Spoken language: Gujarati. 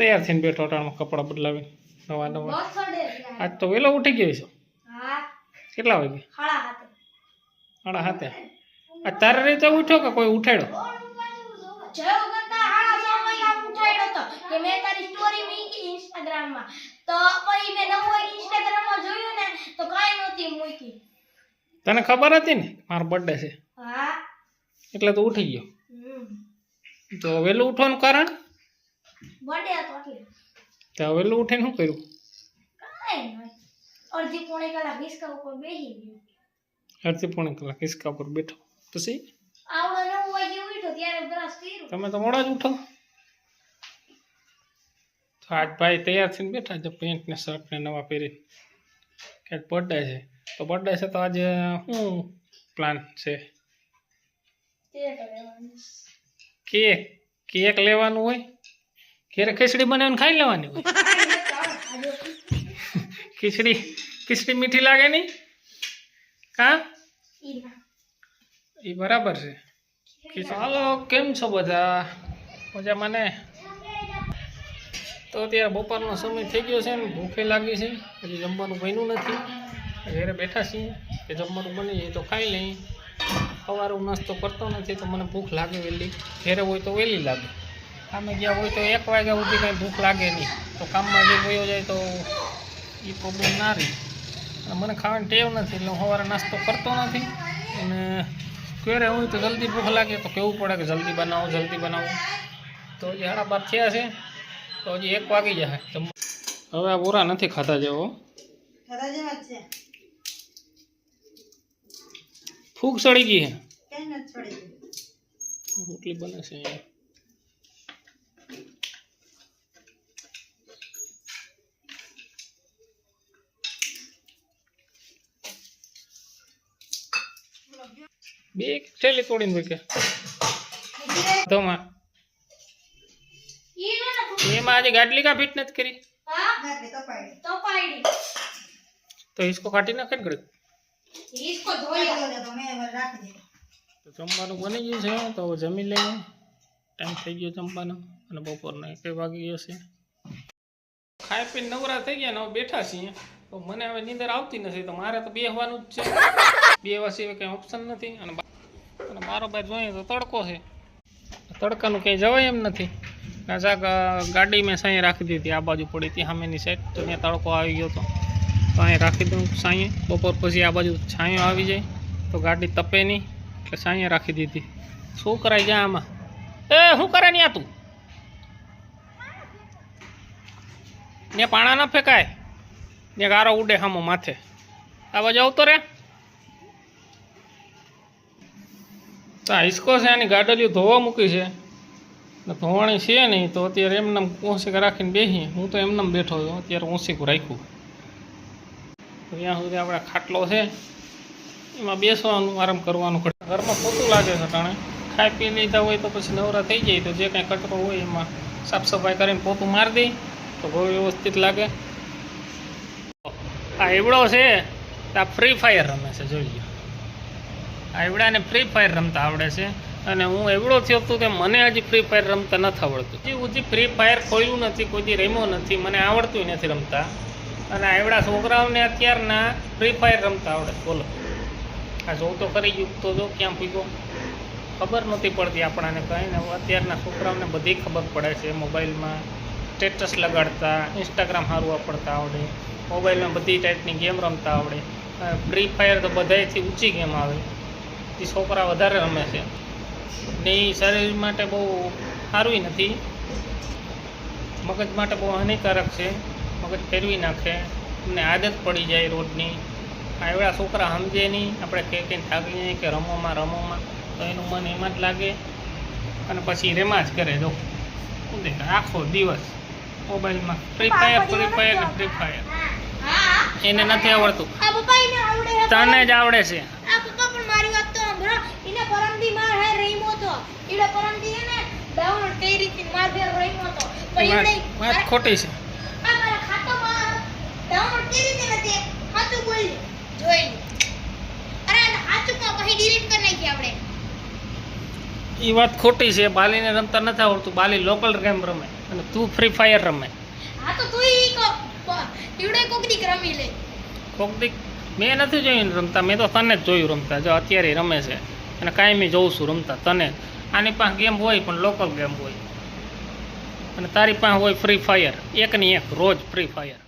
તૈયાર થઈને બેઠો અટાણમાં કપડાં બદલાવીને નવા નવા. આજ તો વહેલો ઉઠી ગયો છો. કેટલા વાગે? સાડા હાથે. આ તારે રીતે ઉઠ્યો કે કોઈ ઉઠાડ્યો? કે મેં તારી સ્ટોરી મૂકી Instagram તો પછી મેં નવું Instagram માં જોયું ને તો કાંઈ નહોતી મૂકી. તને ખબર હતી ને? મારો બર્થડે છે. હા. એટલે તો ઉઠી ગયો. તો વહેલું ઉઠવાનું કારણ? બર્થડે હતો એટલે. તો વહેલું ઉઠીને શું કર્યું? કાંઈ નહીં. અડધી પોણે કલાક હિસકા ઉપર બેસી ગયો. અડધી પોણે કલાક હિસકા પર બેઠો. પછી આવડો નવ વાગે ઉઠો ત્યારે બ્રશ કર્યું. તમે તો મોડા જ ઉઠો. તો આજ ભાઈ તૈયાર થઈને બેઠા છે પેન્ટ ને શર્ટ ને નવા પહેરી કે બર્થડે છે. તો બર્થડે છે તો આજે શું પ્લાન છે. કેક? કેક લેવાનું હોય? ઘેરે ખીચડી બનાવીને ખાઈ લેવાની? ખીચડી ખીચડી મીઠી લાગે નહીં? હા? એ બરાબર છે. હાલો કેમ છો બધા? મજામાં ને? તો અત્યારે બપોરનો સમય થઈ ગયો છે ને ભૂખે લાગી છે. હજી જમવાનું બન્યું નથી. ઘરે બેઠા છીએ. કે જમવાનું બની જાય તો ખાઈ લઈએ. સવારે નાસ્તો કરતો નથી તો મને ભૂખ લાગે વહેલી. ઘરે હોય તો વહેલી લાગે. કામે ગયા હોય તો એક વાગ્યા સુધી કાંઈ ભૂખ લાગે નહીં. તો કામમાં જે વયો જાય તો એ પ્રોબ્લેમ ના રહી. અને મને ખાવાની ટેવ નથી એટલે હું સવારે નાસ્તો કરતો નથી. અને ક્યારે હોય તો જલ્દી ભૂખ લાગે તો કહેવું પડે કે જલ્દી બનાવો જલ્દી બનાવો. તો હજી સાડા બાર થયા છે તો હજી એક વાગી જાય જમ- હવે આ બોરા નથી ખાતા જેવો ફૂગ સડી ગઈ છે રોટલી બને છે. બે થેલી તોડીને મૂક્યા ધોમાં ઈ નતો ફૂ- એમાં આજે ગાડલી કા ફિટ નથી કરી હા તો પાડી તો હિસકો કાઢી નાખે ને ઘડીક. ઈસકો ધોયો તો જમવાનું બની ગયું છે તો હવે જમી લઈએ ટાઈમ થઈ ગયો જમવાનો અને બપોરનો એક વાગી ગયો છે. ખાઈ પીને નવરા થઈ ગયા ને હવે બેઠા છીએ. તો મને હવે નીંદર આવતી નથી તો મારે તો બેહવાનું જ છે. બેહવા સિવાય કંઈ ઓપ્શન નથી અને બા- અને મારો બાર જોઈએ તો તડકો છે. તડકાનું ક્યાંય જવાય એમ નથી. કાંચાક ગાડી મેં સાંઈ રાખી દીધી, આ બાજુ પડી હતી સામેની સાઈડ તો ત્યાં તડકો આવી ગયો હતો. તો અહીં રાખી દઉં સાંઈએ બપોર પછી આ બાજુ છાંયો આવી જાય, તો ગાડી તપે નહીં, એટલે સાંઈએ રાખી દીધી. શું કરાય ગયા આમાં. એ, શું કરે ને તું? ને પાણા ન ફેંકાય. ને ગારો ઉડે હામો માથે. આ બાજુ આવતો રે. આ હિસકો છે, આની ગાડલીઓ ધોવા મૂકી છે. ધોવાણી છે નહીં, તો અત્યારે એમને ઓસીક રાખીને બેસી હું તો એમને બેઠો છું, અત્યારે ઓસીકું રાખ્યું. ત્યાં સુધી આપણે ખાટલો છે. એમાં બેસવાનું, આરામ કરવાનું ઘર- ઘરમાં ખોટું લાગે છે ટાણે ખાઈ પી લીધા હોય તો પછી નવરા થઈ જાય. તો જે કાંઈ કચરો હોય એમાં સાફ સફાઈ કરીને પોતું મારી દઈ, તો બહુ વ્યવસ્થિત લાગે. આ એવડો છે, આ ફ્રી ફાયર રમે છે, જોઈ લો આ એવડાને ફ્રી ફાયર રમતા આવડે છે. અને હું એવડો થયો હતો કે મને હજી ફ્રી ફાયર રમતા નથી આવડતું. હજી હજી ફ્રી ફાયર ખોલ્યું નથી, કોઈ રમ્યો નથી, મને આવડતું નથી રમતા. અને આવડા છોકરાઓને અત્યારના ફ્રી ફાયર રમતા આવડે. બોલો. આ જોઉં તો ખરી યુગ તો જો ક્યાં પીગો ખબર નહોતી પડતી આપણાને કંઈ ને. અત્યારના છોકરાઓને બધી ખબર પડે છે. મોબાઈલમાં સ્ટેટસ લગાડતા ઇન્સ્ટાગ્રામ સારું વાપરતા આવડે. મોબાઈલમાં બધી ટાઈપની ગેમ રમતા આવડે. ફ્રી ફાયર તો બધાયથી ઊંચી ગેમ આવે. એ છોકરા વધારે રમે છે. ને એ શરીર માટે બહુ સારું નથી. મગજ માટે બહુ હાનિકારક છે. મગજ ફેરવી નાખે. એમને આદત પડી જાય રોજની. આ એવડા છોકરા સમજે નહીં. આપણે કહે કંઈ થાકી જાય કે રમોમાં રમોમાં. તો એનું મન એમાં જ લાગે. અને પછી રેમાં જ કરે જો. શું દેખાય? આખો દિવસ મોબાઈલમાં. ફ્રી ફાયર ફ્રી ફાયર ને ફ્રી ફાયર એને નથી આવડતું. તને જ આવડે છે આ પપ્પા પણ મારી વાત તો એને પરમદી માર હે રહીમો તો. ઈડે પરમદી હે ને ડાઉન કઈ રીતે માર ફેર રહીમો તો. પણ ઈડે વાત ખોટી છે. આ મારા ખાતામાં ડાઉન કઈ રીતે નથી? ખાતું બોલ. જોઈ અરે ખાતું કા પછી ડિલીટ કરી નાખી આપણે. એ વાત ખોટી છે. બાલીને રમતા નથી આવડતું. બાલી લોકલ ગેમ રમે અને તું ફ્રી ફાયર રમે. હા તો તું ઈ કો. ઈડે કોક દીક રમી લે. કોક દીક મેં નથી જોયું રમતા. મેં તો તને જ જોયું રમતા. જો અત્યારે રમે છે. અને કાંઈ જોઉં છું રમતા તને. આની પાસે ગેમ હોય પણ લોકલ ગેમ હોય. અને તારી પાસે હોય ફ્રી ફાયર એકની એક, રોજ ફ્રી ફાયર